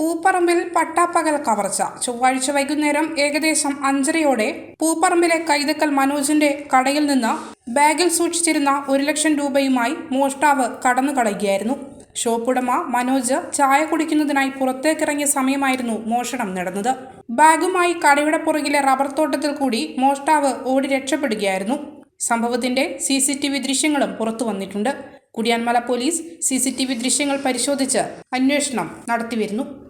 പൂപ്പറമ്പിൽ പട്ടാപ്പകൽ കവർച്ച. ചൊവ്വാഴ്ച വൈകുന്നേരം ഏകദേശം അഞ്ചരയോടെ പൂപ്പറമ്പിലെ കൈതക്കൽ മനോജിന്റെ കടയിൽ നിന്ന് ബാഗിൽ സൂക്ഷിച്ചിരുന്ന ഒരു ലക്ഷം രൂപയുമായി മോഷ്ടാവ് കടന്നു കളയുകയായിരുന്നു ഷോപ്പുടമ മനോജ് ചായ കുടിക്കുന്നതിനായി പുറത്തേക്കിറങ്ങിയ സമയമായിരുന്നു മോഷണം നടന്നത്. ബാഗുമായി കടയുടെ പുറകിലെ റബ്ബർ തോട്ടത്തിൽ കൂടി മോഷ്ടാവ് ഓടി രക്ഷപ്പെടുകയായിരുന്നു. സംഭവത്തിന്റെ സി സി ടി വി ദൃശ്യങ്ങളും പുറത്തു വന്നിട്ടുണ്ട്. Kudiyanmala police C C T V ദൃശ്യങ്ങൾ പരിശോധിച്ച് അന്വേഷണം നടത്തിവരുന്നു.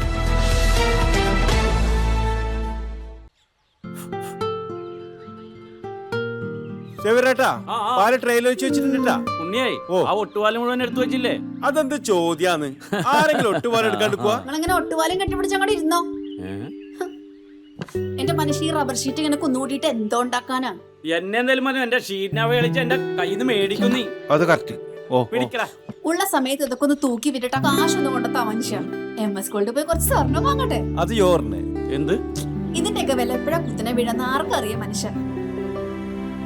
ചെവിരേട്ടാ ആ, ആ. പാൽ ട്രെയിനിൽ വെച്ച് വെച്ചിട്ടുണ്ടാ ഉണ്ണിയായി ഓ. ആ ഒട്ടുപാലം മുഴുവൻ എടുത്തു വെച്ചില്ലേ? അതെന്ത് ചോദ്യാന്ന്? ആരെങ്കിലും ഒട്ടുപാലം എടുക്കാണ്ട് പോവാ? നിങ്ങളിങ്ങനെ ഒട്ടുപാലും കെട്ടിപ്പിടിച്ച് അങ്ങോട്ട് ഇരുന്നോ? എന്റെ മനുഷ്യ ഈ റബ്ബർ ഷീറ്റ് ഇങ്ങനെ കുന്നുകൂട്ടിയിട്ട് എന്തോ ഉണ്ടാക്കാനാ? എന്നെ എന്തായാലും മതി എന്റെ ഷീറ്റിനെ കളിച്ച് എന്റെ കയ്യിൽ നിന്ന് മേടിക്കും നീ. അത് കറക്റ്റ് ഓ പിടിക്കടാ. ഉള്ള സമയത്ത് ഇതൊക്കെ ഒന്ന് തൂക്കി വിട്ടിട്ട് കാശൊന്നും കൊണ്ടെത്താ മനുഷ്യ. എം എസ് സ്കൂളിൽ പോയി കുറച്ച് സ്വർണം വാങ്ങട്ടെ? അത് യോറിന്. എന്ത്? ഇതിന്റെയൊക്കെ വില എപ്പോഴാ കുത്തിനെ വീഴുന്ന ആർക്കറിയാം മനുഷ്യ.